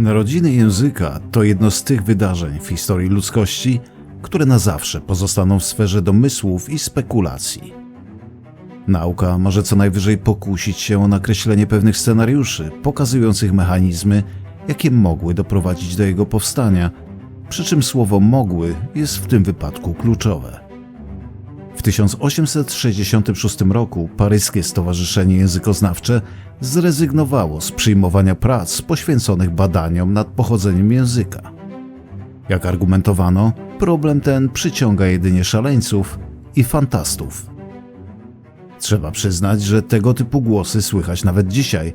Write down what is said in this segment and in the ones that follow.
Narodziny języka to jedno z tych wydarzeń w historii ludzkości, które na zawsze pozostaną w sferze domysłów i spekulacji. Nauka może co najwyżej pokusić się o nakreślenie pewnych scenariuszy pokazujących mechanizmy, jakie mogły doprowadzić do jego powstania, przy czym słowo mogły jest w tym wypadku kluczowe. W 1866 roku Paryskie Stowarzyszenie Językoznawcze zrezygnowało z przyjmowania prac poświęconych badaniom nad pochodzeniem języka. Jak argumentowano, problem ten przyciąga jedynie szaleńców i fantastów. Trzeba przyznać, że tego typu głosy słychać nawet dzisiaj.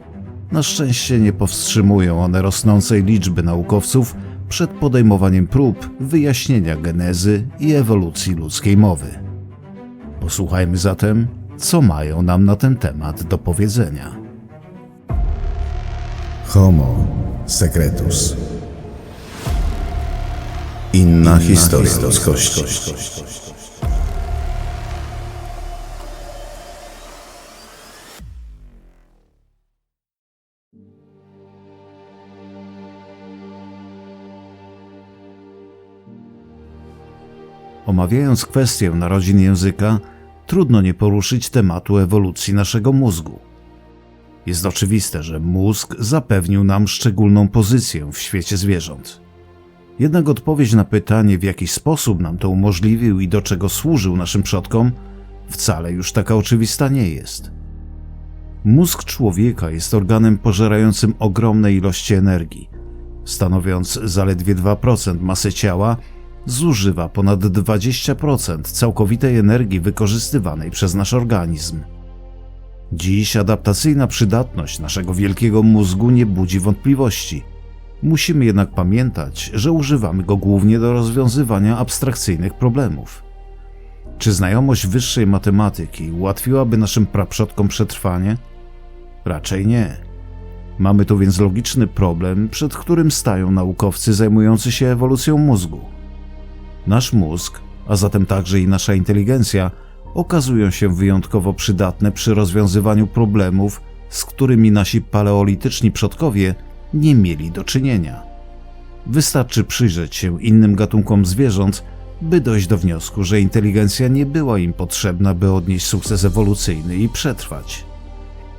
Na szczęście nie powstrzymują one rosnącej liczby naukowców przed podejmowaniem prób wyjaśnienia genezy i ewolucji ludzkiej mowy. Posłuchajmy zatem, co mają nam na ten temat do powiedzenia. Homo secretus. Inna, historia, ludzkości. Omawiając kwestię narodzin języka, trudno nie poruszyć tematu ewolucji naszego mózgu. Jest oczywiste, że mózg zapewnił nam szczególną pozycję w świecie zwierząt. Jednak odpowiedź na pytanie, w jaki sposób nam to umożliwił i do czego służył naszym przodkom, wcale już taka oczywista nie jest. Mózg człowieka jest organem pożerającym ogromne ilości energii. Stanowiąc zaledwie 2% masy ciała, zużywa ponad 20% całkowitej energii wykorzystywanej przez nasz organizm. Dziś adaptacyjna przydatność naszego wielkiego mózgu nie budzi wątpliwości. Musimy jednak pamiętać, że używamy go głównie do rozwiązywania abstrakcyjnych problemów. Czy znajomość wyższej matematyki ułatwiłaby naszym praprzodkom przetrwanie? Raczej nie. Mamy tu więc logiczny problem, przed którym stają naukowcy zajmujący się ewolucją mózgu. Nasz mózg, a zatem także i nasza inteligencja, okazują się wyjątkowo przydatne przy rozwiązywaniu problemów, z którymi nasi paleolityczni przodkowie nie mieli do czynienia. Wystarczy przyjrzeć się innym gatunkom zwierząt, by dojść do wniosku, że inteligencja nie była im potrzebna, by odnieść sukces ewolucyjny i przetrwać.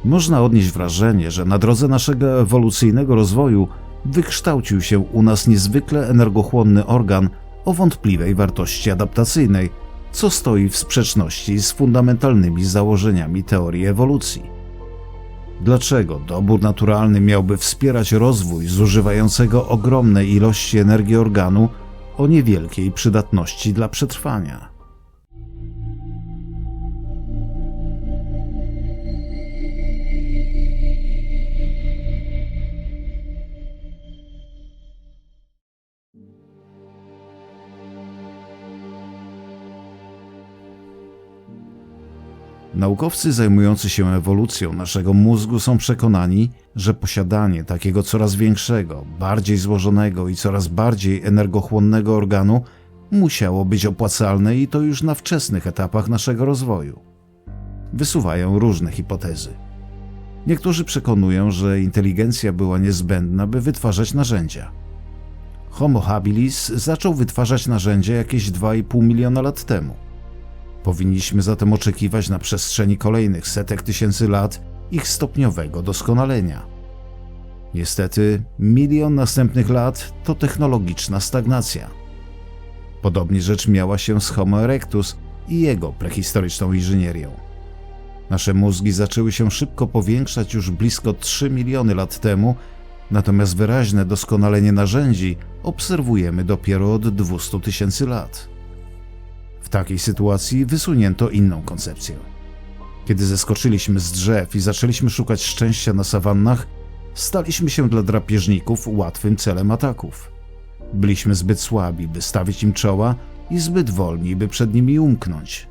Można odnieść wrażenie, że na drodze naszego ewolucyjnego rozwoju wykształcił się u nas niezwykle energochłonny organ o wątpliwej wartości adaptacyjnej, co stoi w sprzeczności z fundamentalnymi założeniami teorii ewolucji. Dlaczego dobór naturalny miałby wspierać rozwój zużywającego ogromne ilości energii organu o niewielkiej przydatności dla przetrwania? Naukowcy zajmujący się ewolucją naszego mózgu są przekonani, że posiadanie takiego coraz większego, bardziej złożonego i coraz bardziej energochłonnego organu musiało być opłacalne i to już na wczesnych etapach naszego rozwoju. Wysuwają różne hipotezy. Niektórzy przekonują, że inteligencja była niezbędna, by wytwarzać narzędzia. Homo habilis zaczął wytwarzać narzędzia jakieś 2,5 miliona lat temu. Powinniśmy zatem oczekiwać na przestrzeni kolejnych setek tysięcy lat ich stopniowego doskonalenia. Niestety, milion następnych lat to technologiczna stagnacja. Podobnie rzecz miała się z Homo erectus i jego prehistoryczną inżynierią. Nasze mózgi zaczęły się szybko powiększać już blisko 3 miliony lat temu, natomiast wyraźne doskonalenie narzędzi obserwujemy dopiero od 200 tysięcy lat. W takiej sytuacji wysunięto inną koncepcję. Kiedy zeskoczyliśmy z drzew i zaczęliśmy szukać szczęścia na sawannach, staliśmy się dla drapieżników łatwym celem ataków. Byliśmy zbyt słabi, by stawić im czoła i zbyt wolni, by przed nimi umknąć.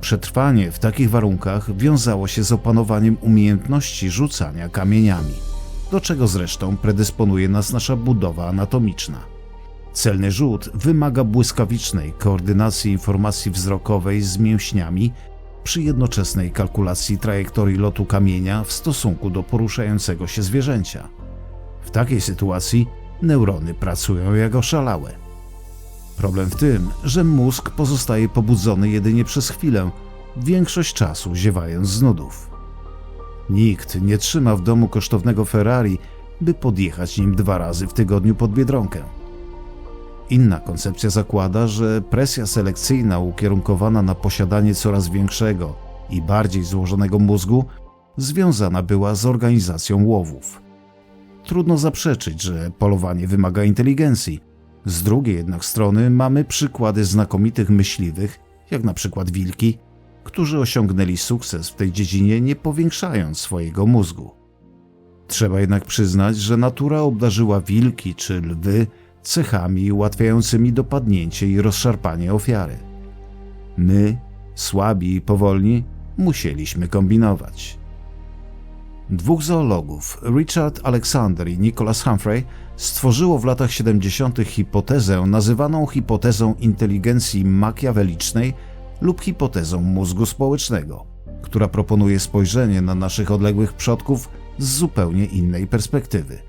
Przetrwanie w takich warunkach wiązało się z opanowaniem umiejętności rzucania kamieniami, do czego zresztą predysponuje nas nasza budowa anatomiczna. Celny rzut wymaga błyskawicznej koordynacji informacji wzrokowej z mięśniami przy jednoczesnej kalkulacji trajektorii lotu kamienia w stosunku do poruszającego się zwierzęcia. W takiej sytuacji neurony pracują jak oszalałe. Problem w tym, że mózg pozostaje pobudzony jedynie przez chwilę, większość czasu ziewając z nudów. Nikt nie trzyma w domu kosztownego Ferrari, by podjechać nim dwa razy w tygodniu pod biedronkę. Inna koncepcja zakłada, że presja selekcyjna ukierunkowana na posiadanie coraz większego i bardziej złożonego mózgu związana była z organizacją łowów. Trudno zaprzeczyć, że polowanie wymaga inteligencji. Z drugiej jednak strony mamy przykłady znakomitych myśliwych, jak na przykład wilki, którzy osiągnęli sukces w tej dziedzinie nie powiększając swojego mózgu. Trzeba jednak przyznać, że natura obdarzyła wilki czy lwy cechami ułatwiającymi dopadnięcie i rozszarpanie ofiary. My, słabi i powolni, musieliśmy kombinować. Dwóch zoologów, Richard Alexander i Nicholas Humphrey, stworzyło w latach 70. hipotezę nazywaną hipotezą inteligencji makiawelicznej lub hipotezą mózgu społecznego, która proponuje spojrzenie na naszych odległych przodków z zupełnie innej perspektywy.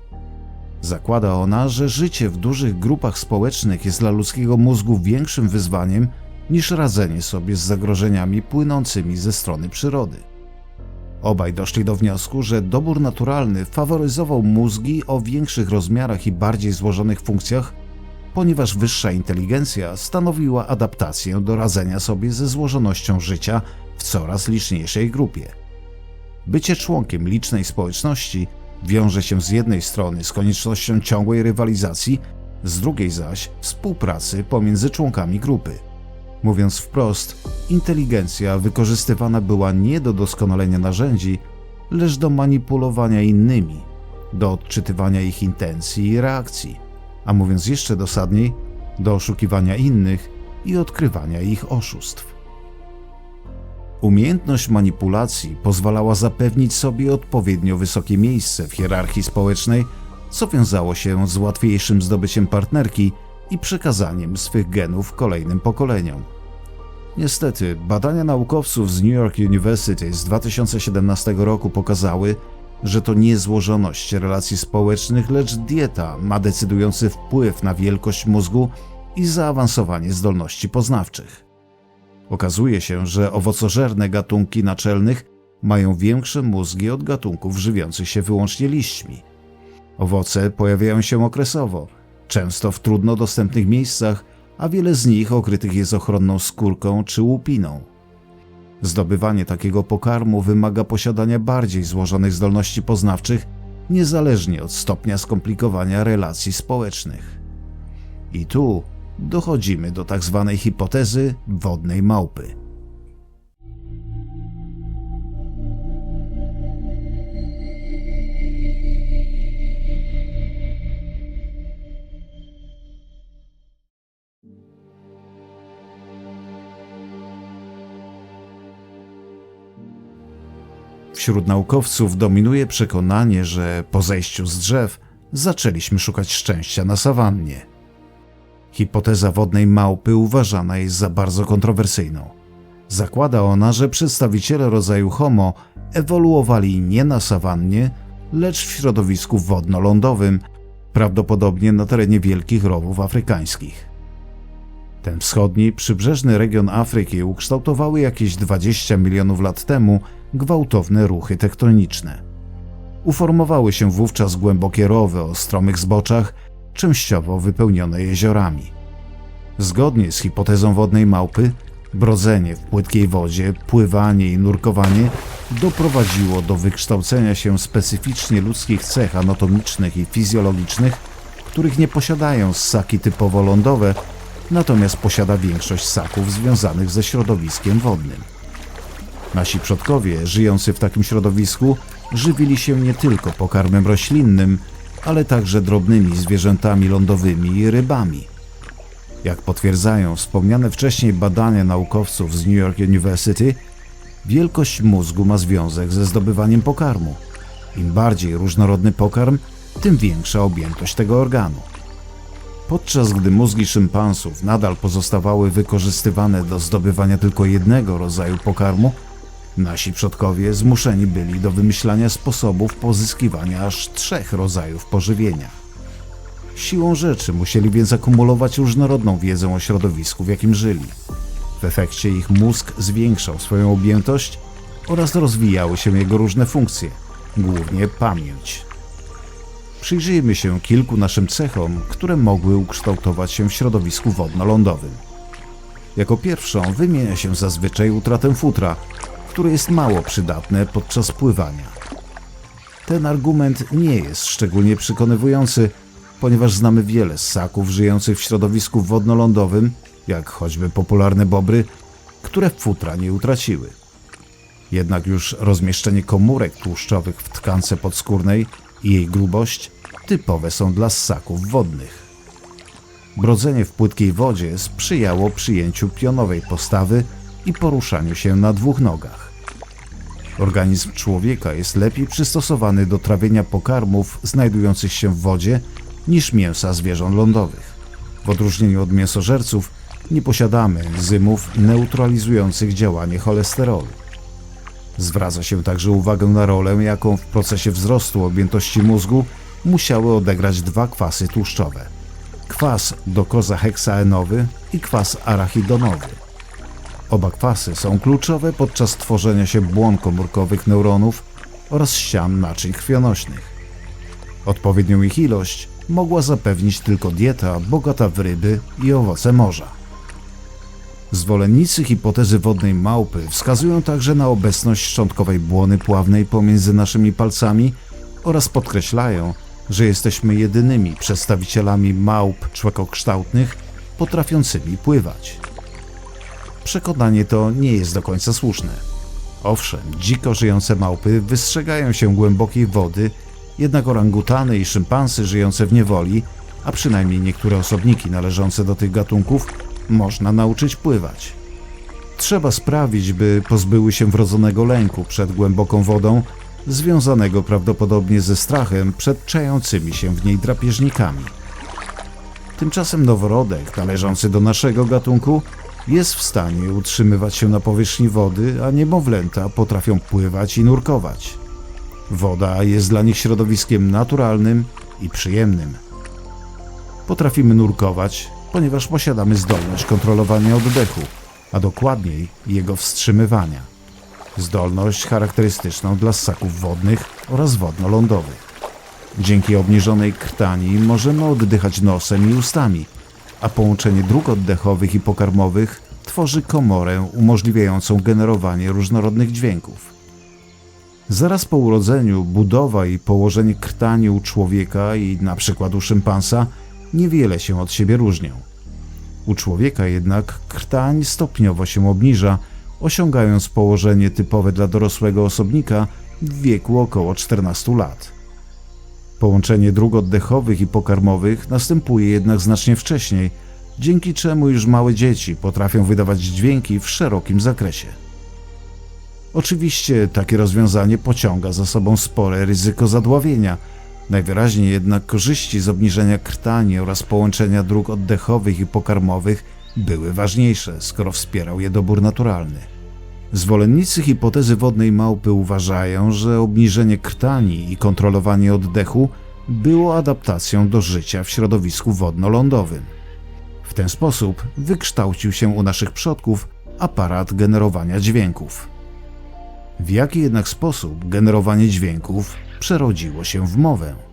Zakłada ona, że życie w dużych grupach społecznych jest dla ludzkiego mózgu większym wyzwaniem niż radzenie sobie z zagrożeniami płynącymi ze strony przyrody. Obaj doszli do wniosku, że dobór naturalny faworyzował mózgi o większych rozmiarach i bardziej złożonych funkcjach, ponieważ wyższa inteligencja stanowiła adaptację do radzenia sobie ze złożonością życia w coraz liczniejszej grupie. Bycie członkiem licznej społeczności wiąże się z jednej strony z koniecznością ciągłej rywalizacji, z drugiej zaś współpracy pomiędzy członkami grupy. Mówiąc wprost, inteligencja wykorzystywana była nie do doskonalenia narzędzi, lecz do manipulowania innymi, do odczytywania ich intencji i reakcji, a mówiąc jeszcze dosadniej, do oszukiwania innych i odkrywania ich oszustw. Umiejętność manipulacji pozwalała zapewnić sobie odpowiednio wysokie miejsce w hierarchii społecznej, co wiązało się z łatwiejszym zdobyciem partnerki i przekazaniem swych genów kolejnym pokoleniom. Niestety, badania naukowców z New York University z 2017 roku pokazały, że to nie złożoność relacji społecznych, lecz dieta ma decydujący wpływ na wielkość mózgu i zaawansowanie zdolności poznawczych. Okazuje się, że owocożerne gatunki naczelnych mają większe mózgi od gatunków żywiących się wyłącznie liśćmi. Owoce pojawiają się okresowo, często w trudno dostępnych miejscach, a wiele z nich okrytych jest ochronną skórką czy łupiną. Zdobywanie takiego pokarmu wymaga posiadania bardziej złożonych zdolności poznawczych, niezależnie od stopnia skomplikowania relacji społecznych. I tu dochodzimy do tak zwanej hipotezy wodnej małpy. Wśród naukowców dominuje przekonanie, że po zejściu z drzew zaczęliśmy szukać szczęścia na sawannie. Hipoteza wodnej małpy uważana jest za bardzo kontrowersyjną. Zakłada ona, że przedstawiciele rodzaju Homo ewoluowali nie na sawannie, lecz w środowisku wodno-lądowym, prawdopodobnie na terenie wielkich rowów afrykańskich. Ten wschodni, przybrzeżny region Afryki ukształtowały jakieś 20 milionów lat temu gwałtowne ruchy tektoniczne. Uformowały się wówczas głębokie rowy o stromych zboczach, częściowo wypełnione jeziorami. Zgodnie z hipotezą wodnej małpy, brodzenie w płytkiej wodzie, pływanie i nurkowanie doprowadziło do wykształcenia się specyficznie ludzkich cech anatomicznych i fizjologicznych, których nie posiadają ssaki typowo lądowe, natomiast posiada większość ssaków związanych ze środowiskiem wodnym. Nasi przodkowie, żyjący w takim środowisku, żywili się nie tylko pokarmem roślinnym, ale także drobnymi zwierzętami lądowymi i rybami. Jak potwierdzają wspomniane wcześniej badania naukowców z New York University, wielkość mózgu ma związek ze zdobywaniem pokarmu. Im bardziej różnorodny pokarm, tym większa objętość tego organu. Podczas gdy mózgi szympansów nadal pozostawały wykorzystywane do zdobywania tylko jednego rodzaju pokarmu, nasi przodkowie zmuszeni byli do wymyślania sposobów pozyskiwania aż trzech rodzajów pożywienia. Siłą rzeczy musieli więc akumulować różnorodną wiedzę o środowisku, w jakim żyli. W efekcie ich mózg zwiększał swoją objętość oraz rozwijały się jego różne funkcje, głównie pamięć. Przyjrzyjmy się kilku naszym cechom, które mogły ukształtować się w środowisku wodno-lądowym. Jako pierwszą wymienia się zazwyczaj utratę futra, które jest mało przydatne podczas pływania. Ten argument nie jest szczególnie przekonywujący, ponieważ znamy wiele ssaków żyjących w środowisku wodno-lądowym, jak choćby popularne bobry, które futra nie utraciły. Jednak już rozmieszczenie komórek tłuszczowych w tkance podskórnej i jej grubość typowe są dla ssaków wodnych. Brodzenie w płytkiej wodzie sprzyjało przyjęciu pionowej postawy i poruszaniu się na dwóch nogach. Organizm człowieka jest lepiej przystosowany do trawienia pokarmów znajdujących się w wodzie niż mięsa zwierząt lądowych. W odróżnieniu od mięsożerców nie posiadamy enzymów neutralizujących działanie cholesterolu. Zwraca się także uwagę na rolę, jaką w procesie wzrostu objętości mózgu musiały odegrać dwa kwasy tłuszczowe. Kwas dokozaheksaenowy i kwas arachidonowy. Oba kwasy są kluczowe podczas tworzenia się błon komórkowych neuronów oraz ścian naczyń krwionośnych. Odpowiednią ich ilość mogła zapewnić tylko dieta bogata w ryby i owoce morza. Zwolennicy hipotezy wodnej małpy wskazują także na obecność szczątkowej błony pławnej pomiędzy naszymi palcami oraz podkreślają, że jesteśmy jedynymi przedstawicielami małp człekokształtnych potrafiącymi pływać. Przekonanie to nie jest do końca słuszne. Owszem, dziko żyjące małpy wystrzegają się głębokiej wody, jednak orangutany i szympansy żyjące w niewoli, a przynajmniej niektóre osobniki należące do tych gatunków, można nauczyć pływać. Trzeba sprawić, by pozbyły się wrodzonego lęku przed głęboką wodą, związanego prawdopodobnie ze strachem przed czającymi się w niej drapieżnikami. Tymczasem noworodek należący do naszego gatunku jest w stanie utrzymywać się na powierzchni wody, a niemowlęta potrafią pływać i nurkować. Woda jest dla nich środowiskiem naturalnym i przyjemnym. Potrafimy nurkować, ponieważ posiadamy zdolność kontrolowania oddechu, a dokładniej jego wstrzymywania. Zdolność charakterystyczną dla ssaków wodnych oraz wodno-lądowych. Dzięki obniżonej krtani możemy oddychać nosem i ustami, a połączenie dróg oddechowych i pokarmowych tworzy komorę umożliwiającą generowanie różnorodnych dźwięków. Zaraz po urodzeniu budowa i położenie krtani u człowieka i na przykład u szympansa niewiele się od siebie różnią. U człowieka jednak krtań stopniowo się obniża, osiągając położenie typowe dla dorosłego osobnika w wieku około 14 lat. Połączenie dróg oddechowych i pokarmowych następuje jednak znacznie wcześniej, dzięki czemu już małe dzieci potrafią wydawać dźwięki w szerokim zakresie. Oczywiście takie rozwiązanie pociąga za sobą spore ryzyko zadławienia. Najwyraźniej jednak korzyści z obniżenia krtani oraz połączenia dróg oddechowych i pokarmowych były ważniejsze, skoro wspierał je dobór naturalny. Zwolennicy hipotezy wodnej małpy uważają, że obniżenie krtani i kontrolowanie oddechu było adaptacją do życia w środowisku wodno-lądowym. W ten sposób wykształcił się u naszych przodków aparat generowania dźwięków. W jaki jednak sposób generowanie dźwięków przerodziło się w mowę?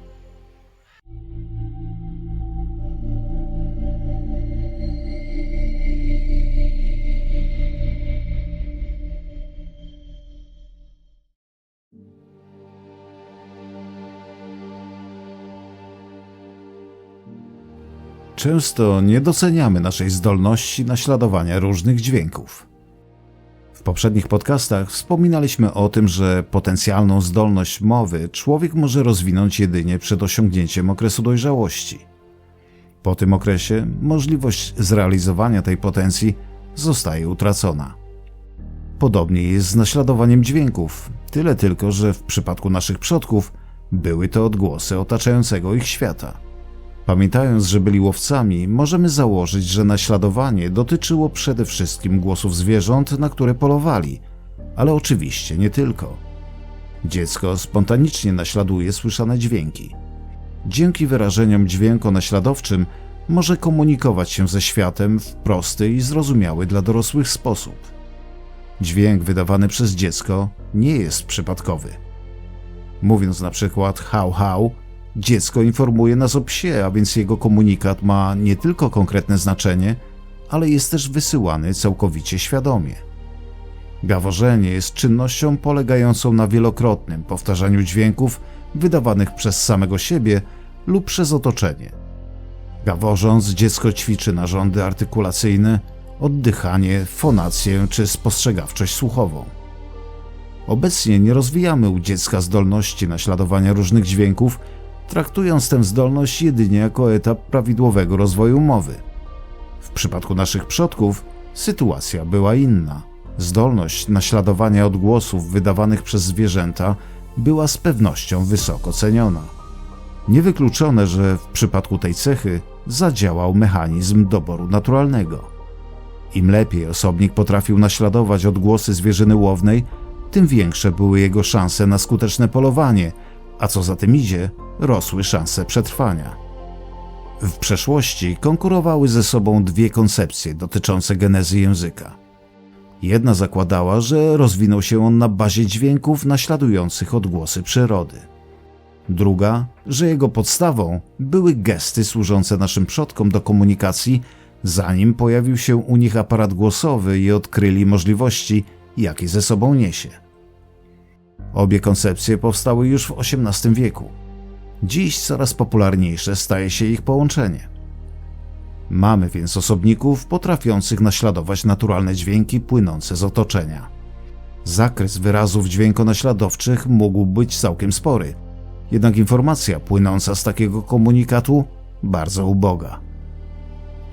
Często nie doceniamy naszej zdolności naśladowania różnych dźwięków. W poprzednich podcastach wspominaliśmy o tym, że potencjalną zdolność mowy człowiek może rozwinąć jedynie przed osiągnięciem okresu dojrzałości. Po tym okresie możliwość zrealizowania tej potencji zostaje utracona. Podobnie jest z naśladowaniem dźwięków, tyle tylko, że w przypadku naszych przodków były to odgłosy otaczającego ich świata. Pamiętając, że byli łowcami, możemy założyć, że naśladowanie dotyczyło przede wszystkim głosów zwierząt, na które polowali, ale oczywiście nie tylko. Dziecko spontanicznie naśladuje słyszane dźwięki. dzięki wyrażeniom dźwiękonaśladowczym może komunikować się ze światem w prosty i zrozumiały dla dorosłych sposób. Dźwięk wydawany przez dziecko nie jest przypadkowy. Mówiąc na przykład hał hał, dziecko informuje nas o psie, a więc jego komunikat ma nie tylko konkretne znaczenie, ale jest też wysyłany całkowicie świadomie. Gaworzenie jest czynnością polegającą na wielokrotnym powtarzaniu dźwięków wydawanych przez samego siebie lub przez otoczenie. Gaworząc, dziecko ćwiczy narządy artykulacyjne, oddychanie, fonację czy spostrzegawczość słuchową. Obecnie nie rozwijamy u dziecka zdolności naśladowania różnych dźwięków, traktując tę zdolność jedynie jako etap prawidłowego rozwoju mowy. W przypadku naszych przodków sytuacja była inna. Zdolność naśladowania odgłosów wydawanych przez zwierzęta była z pewnością wysoko ceniona. Niewykluczone, że w przypadku tej cechy zadziałał mechanizm doboru naturalnego. Im lepiej osobnik potrafił naśladować odgłosy zwierzyny łownej, tym większe były jego szanse na skuteczne polowanie, a co za tym idzie, rosły szanse przetrwania. W przeszłości konkurowały ze sobą dwie koncepcje dotyczące genezy języka. Jedna zakładała, że rozwinął się on na bazie dźwięków naśladujących odgłosy przyrody. Druga, że jego podstawą były gesty służące naszym przodkom do komunikacji, zanim pojawił się u nich aparat głosowy i odkryli możliwości, jakie ze sobą niesie. Obie koncepcje powstały już w XVIII wieku. Dziś coraz popularniejsze staje się ich połączenie. Mamy więc osobników potrafiących naśladować naturalne dźwięki płynące z otoczenia. Zakres wyrazów dźwiękonaśladowczych mógł być całkiem spory, jednak informacja płynąca z takiego komunikatu bardzo uboga.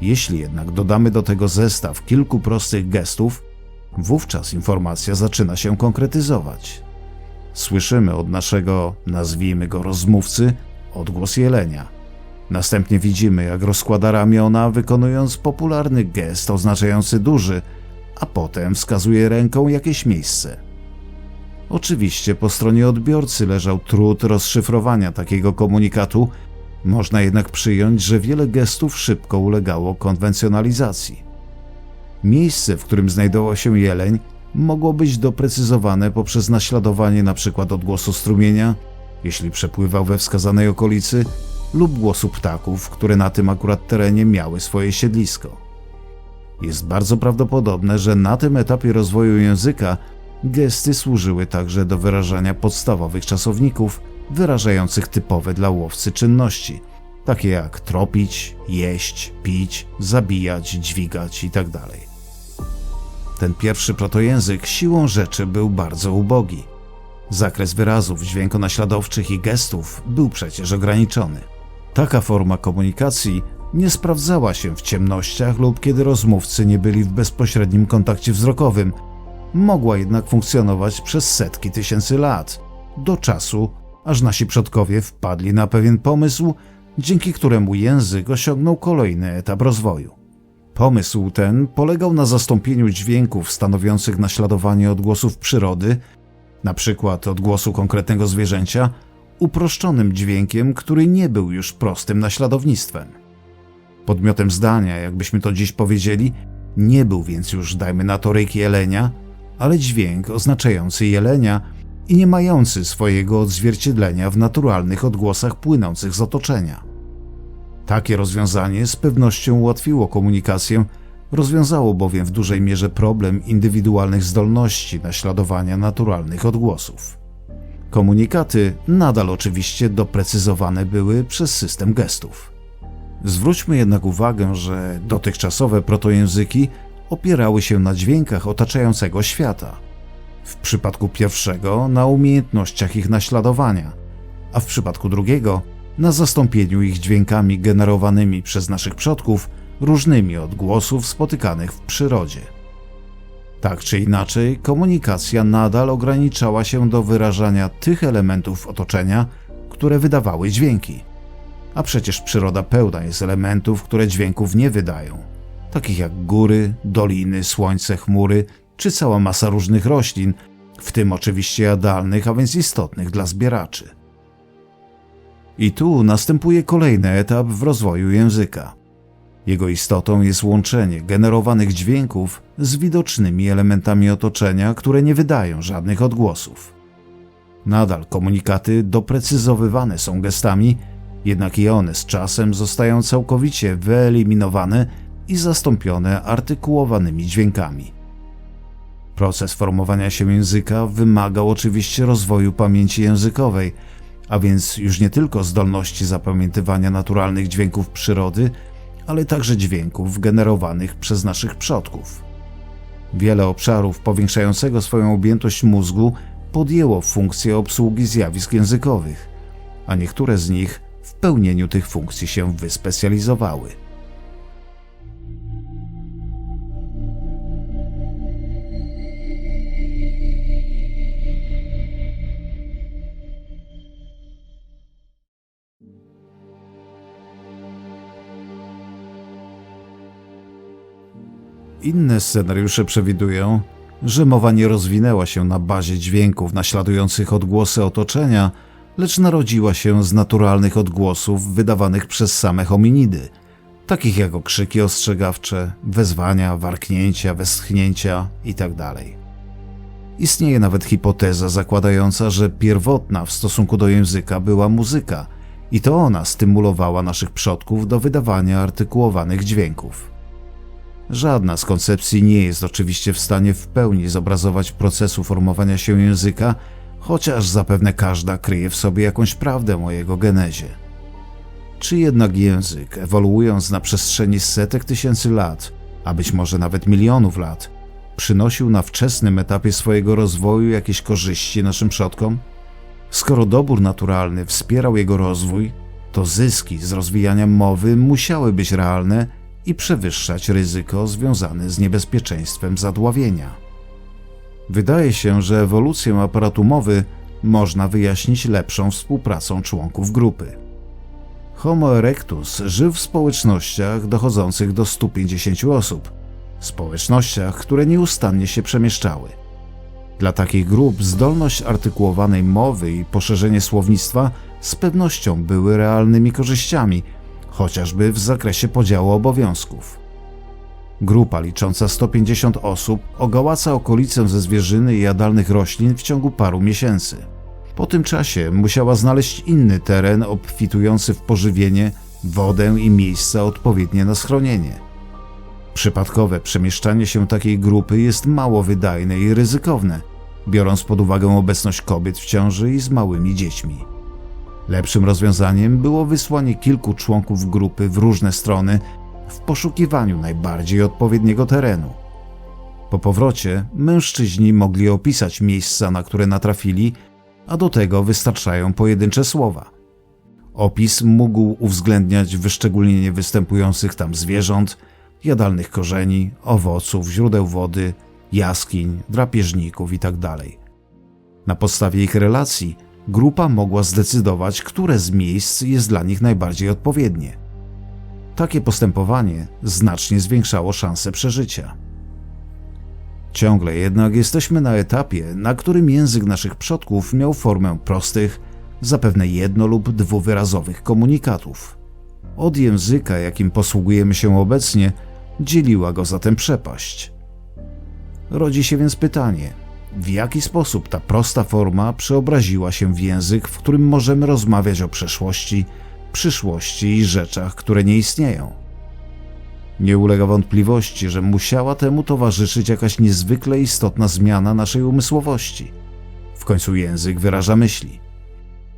Jeśli jednak dodamy do tego zestaw kilku prostych gestów, wówczas informacja zaczyna się konkretyzować. Słyszymy od naszego, nazwijmy go rozmówcy, odgłos jelenia. Następnie widzimy, jak rozkłada ramiona, wykonując popularny gest oznaczający duży, a potem wskazuje ręką jakieś miejsce. Oczywiście po stronie odbiorcy leżał trud rozszyfrowania takiego komunikatu, można jednak przyjąć, że wiele gestów szybko ulegało konwencjonalizacji. Miejsce, w którym znajdował się jeleń, mogło być doprecyzowane poprzez naśladowanie np. odgłosu strumienia, jeśli przepływał we wskazanej okolicy, lub głosu ptaków, które na tym akurat terenie miały swoje siedlisko. Jest bardzo prawdopodobne, że na tym etapie rozwoju języka gesty służyły także do wyrażania podstawowych czasowników wyrażających typowe dla łowcy czynności, takie jak tropić, jeść, pić, zabijać, dźwigać itd. Ten pierwszy protojęzyk siłą rzeczy był bardzo ubogi. Zakres wyrazów dźwiękonaśladowczych i gestów był przecież ograniczony. Taka forma komunikacji nie sprawdzała się w ciemnościach lub kiedy rozmówcy nie byli w bezpośrednim kontakcie wzrokowym. Mogła jednak funkcjonować przez setki tysięcy lat, do czasu, aż nasi przodkowie wpadli na pewien pomysł, dzięki któremu język osiągnął kolejny etap rozwoju. Pomysł ten polegał na zastąpieniu dźwięków stanowiących naśladowanie odgłosów przyrody, na przykład odgłosu konkretnego zwierzęcia, uproszczonym dźwiękiem, który nie był już prostym naśladownictwem. Podmiotem zdania, jakbyśmy to dziś powiedzieli, nie był więc już, dajmy na to, ryk jelenia, ale dźwięk oznaczający jelenia i nie mający swojego odzwierciedlenia w naturalnych odgłosach płynących z otoczenia. Takie rozwiązanie z pewnością ułatwiło komunikację, rozwiązało bowiem w dużej mierze problem indywidualnych zdolności naśladowania naturalnych odgłosów. Komunikaty nadal oczywiście doprecyzowane były przez system gestów. Zwróćmy jednak uwagę, że dotychczasowe protojęzyki opierały się na dźwiękach otaczającego świata. W przypadku pierwszego na umiejętnościach ich naśladowania, a w przypadku drugiego na zastąpieniu ich dźwiękami generowanymi przez naszych przodków różnymi odgłosów spotykanych w przyrodzie. Tak czy inaczej, komunikacja nadal ograniczała się do wyrażania tych elementów otoczenia, które wydawały dźwięki. A przecież przyroda pełna jest elementów, które dźwięków nie wydają, takich jak góry, doliny, słońce, chmury czy cała masa różnych roślin, w tym oczywiście jadalnych, a więc istotnych dla zbieraczy. I tu następuje kolejny etap w rozwoju języka. Jego istotą jest łączenie generowanych dźwięków z widocznymi elementami otoczenia, które nie wydają żadnych odgłosów. Nadal komunikaty doprecyzowywane są gestami, jednak i one z czasem zostają całkowicie wyeliminowane i zastąpione artykułowanymi dźwiękami. Proces formowania się języka wymagał oczywiście rozwoju pamięci językowej, a więc już nie tylko zdolności zapamiętywania naturalnych dźwięków przyrody, ale także dźwięków generowanych przez naszych przodków. Wiele obszarów powiększającego swoją objętość mózgu podjęło funkcję obsługi zjawisk językowych, a niektóre z nich w pełnieniu tych funkcji się wyspecjalizowały. Inne scenariusze przewidują, że mowa nie rozwinęła się na bazie dźwięków naśladujących odgłosy otoczenia, lecz narodziła się z naturalnych odgłosów wydawanych przez same hominidy, takich jak okrzyki ostrzegawcze, wezwania, warknięcia, westchnięcia itd. Istnieje nawet hipoteza zakładająca, że pierwotna w stosunku do języka była muzyka i to ona stymulowała naszych przodków do wydawania artykułowanych dźwięków. Żadna z koncepcji nie jest oczywiście w stanie w pełni zobrazować procesu formowania się języka, chociaż zapewne każda kryje w sobie jakąś prawdę o jego genezie. Czy jednak język, ewoluując na przestrzeni setek tysięcy lat, a być może nawet milionów lat, przynosił na wczesnym etapie swojego rozwoju jakieś korzyści naszym przodkom? Skoro dobór naturalny wspierał jego rozwój, to zyski z rozwijania mowy musiały być realne i przewyższać ryzyko związane z niebezpieczeństwem zadławienia. Wydaje się, że ewolucję aparatu mowy można wyjaśnić lepszą współpracą członków grupy. Homo erectus żył w społecznościach dochodzących do 150 osób, społecznościach, które nieustannie się przemieszczały. Dla takich grup zdolność artykułowanej mowy i poszerzenie słownictwa z pewnością były realnymi korzyściami, chociażby w zakresie podziału obowiązków. Grupa licząca 150 osób ogałaca okolicę ze zwierzyny i jadalnych roślin w ciągu paru miesięcy. Po tym czasie musiała znaleźć inny teren obfitujący w pożywienie, wodę i miejsca odpowiednie na schronienie. Przypadkowe przemieszczanie się takiej grupy jest mało wydajne i ryzykowne, biorąc pod uwagę obecność kobiet w ciąży i z małymi dziećmi. Lepszym rozwiązaniem było wysłanie kilku członków grupy w różne strony w poszukiwaniu najbardziej odpowiedniego terenu. Po powrocie mężczyźni mogli opisać miejsca, na które natrafili, a do tego wystarczają pojedyncze słowa. Opis mógł uwzględniać wyszczególnienie występujących tam zwierząt, jadalnych korzeni, owoców, źródeł wody, jaskiń, drapieżników itd. Na podstawie ich relacji grupa mogła zdecydować, które z miejsc jest dla nich najbardziej odpowiednie. Takie postępowanie znacznie zwiększało szanse przeżycia. Ciągle jednak jesteśmy na etapie, na którym język naszych przodków miał formę prostych, zapewne jedno lub dwuwyrazowych komunikatów. Od języka, jakim posługujemy się obecnie, dzieliła go zatem przepaść. Rodzi się więc pytanie, w jaki sposób ta prosta forma przeobraziła się w język, w którym możemy rozmawiać o przeszłości, przyszłości i rzeczach, które nie istnieją. Nie ulega wątpliwości, że musiała temu towarzyszyć jakaś niezwykle istotna zmiana naszej umysłowości. W końcu język wyraża myśli.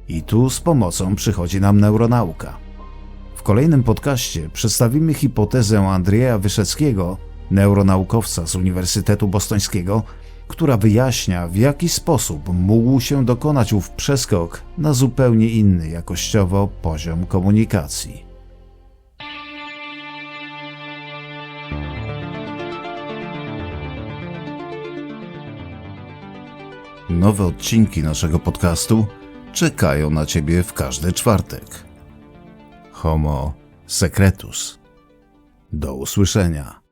I tu z pomocą przychodzi nam neuronauka. W kolejnym podcaście przedstawimy hipotezę Andrzeja Wyszeckiego, neuronaukowca z Uniwersytetu Bostońskiego, która wyjaśnia, w jaki sposób mógł się dokonać ów przeskok na zupełnie inny jakościowo poziom komunikacji. Nowe odcinki naszego podcastu czekają na Ciebie w każdy czwartek. Homo Secretus. Do usłyszenia.